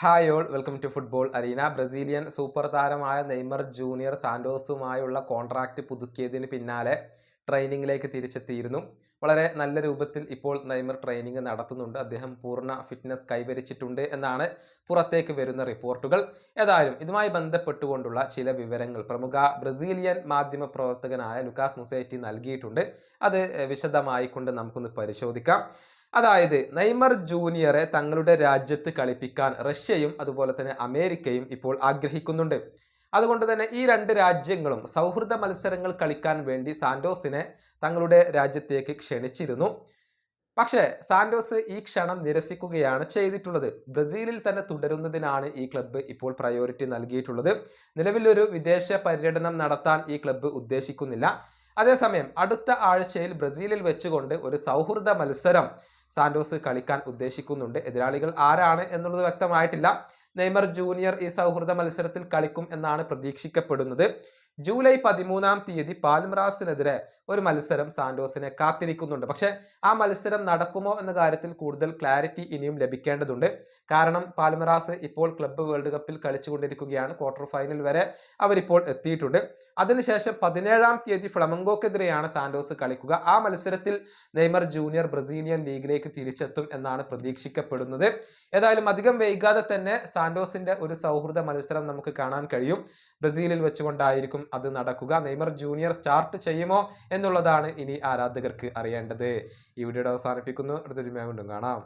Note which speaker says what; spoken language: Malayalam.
Speaker 1: Hi all welcome to football arena Brazilian super താരമായ നെയ്മർ ജൂനിയർ സാന്റോസുമായുള്ള കോൺട്രാക്റ്റ് പുതുക്കിയതിന് പിന്നാലെ ട്രെയിനിങ്ങിലേക്ക് തിരിച്ചെത്തിയിരുന്നു. വളരെ നല്ല രൂപത്തിൽ ഇപ്പോൾ നെയ്മർ ട്രെയിനിങ് നടത്തുന്നുണ്ട്. അദ്ദേഹം പൂർണ ഫിറ്റ്നസ് കൈവരിച്ചിട്ടുണ്ട് എന്നാണ് പുറത്തേക്ക് വരുന്ന റിപ്പോർട്ടുകൾ. ഏതായാലും ഇതുമായി ബന്ധപ്പെട്ടുകൊണ്ടുള്ള ചില വിവരങ്ങൾ പ്രമുഖ ബ്രസീലിയൻ മാധ്യമ പ്രവർത്തകനായ ലുക്കാസ് മുസൈറ്റി നൽകിയിട്ടുണ്ട്. അത് വിശദമായിക്കൊണ്ട് നമുക്കൊന്ന് പരിശോധിക്കാം. അതായത് നെയ്മർ ജൂനിയറെ തങ്ങളുടെ രാജ്യത്ത് കളിപ്പിക്കാൻ റഷ്യയും അതുപോലെ തന്നെ അമേരിക്കയും ഇപ്പോൾ ആഗ്രഹിക്കുന്നുണ്ട്. അതുകൊണ്ട് തന്നെ ഈ രണ്ട് രാജ്യങ്ങളും സൗഹൃദ മത്സരങ്ങൾ കളിക്കാൻ വേണ്ടി സാന്റോസിനെ തങ്ങളുടെ രാജ്യത്തേക്ക് ക്ഷണിച്ചിരുന്നു. പക്ഷേ സാന്റോസ് ഈ ക്ഷണം നിരസിക്കുകയാണ് ചെയ്തിട്ടുള്ളത്. ബ്രസീലിൽ തന്നെ തുടരുന്നതിനാണ് ഈ ക്ലബ്ബ് ഇപ്പോൾ പ്രയോറിറ്റി നൽകിയിട്ടുള്ളത്. നിലവിലൊരു വിദേശ പര്യടനം നടത്താൻ ഈ ക്ലബ്ബ് ഉദ്ദേശിക്കുന്നില്ല. അതേസമയം അടുത്ത ആഴ്ചയിൽ ബ്രസീലിൽ വെച്ചുകൊണ്ട് ഒരു സൗഹൃദ മത്സരം സാന്റോസ് കളിക്കാൻ ഉദ്ദേശിക്കുന്നുണ്ട്. എതിരാളികൾ ആരാണ് എന്നുള്ളത് വ്യക്തമായിട്ടില്ല. നെയ്മർ ജൂനിയർ ഈ സൗഹൃദ മത്സരത്തിൽ കളിക്കും എന്നാണ് പ്രതീക്ഷിക്കപ്പെടുന്നത്. ജൂലൈ പതിമൂന്നാം തീയതി പാൽമറാസിനെതിരെ ഒരു മത്സരം സാന്റോസിനെ കാത്തിരിക്കുന്നുണ്ട്. പക്ഷെ ആ മത്സരം നടക്കുമോ എന്ന കാര്യത്തിൽ കൂടുതൽ ക്ലാരിറ്റി ഇനിയും ലഭിക്കേണ്ടതുണ്ട്. കാരണം പാൽമറാസ് ഇപ്പോൾ ക്ലബ്ബ് വേൾഡ് കപ്പിൽ കളിച്ചുകൊണ്ടിരിക്കുകയാണ്. ക്വാർട്ടർ ഫൈനൽ വരെ അവരിപ്പോൾ എത്തിയിട്ടുണ്ട്. അതിനുശേഷം പതിനേഴാം തീയതി ഫ്ലമങ്കോക്കെതിരെയാണ് സാന്റോസ് കളിക്കുക. ആ മത്സരത്തിൽ നെയ്മർ ജൂനിയർ ബ്രസീലിയൻ ലീഗിലേക്ക് തിരിച്ചെത്തും എന്നാണ് പ്രതീക്ഷിക്കപ്പെടുന്നത്. ഏതായാലും അധികം വൈകാതെ തന്നെ സാന്റോസിന്റെ ഒരു സൗഹൃദ മത്സരം നമുക്ക് കാണാൻ കഴിയും. ബ്രസീലിൽ വെച്ചുകൊണ്ടായിരിക്കും അത് നടക്കുക. നെയ്മർ ജൂനിയർ സ്റ്റാർട്ട് ചെയ്യുമോ എന്നുള്ളതാണ് ഇനി ആരാധകർക്ക് അറിയേണ്ടത്. ഈ വീഡിയോയുടെ അവസാനിപ്പിക്കുന്നു. അടുത്തൊരു വീണ്ടും കാണാം.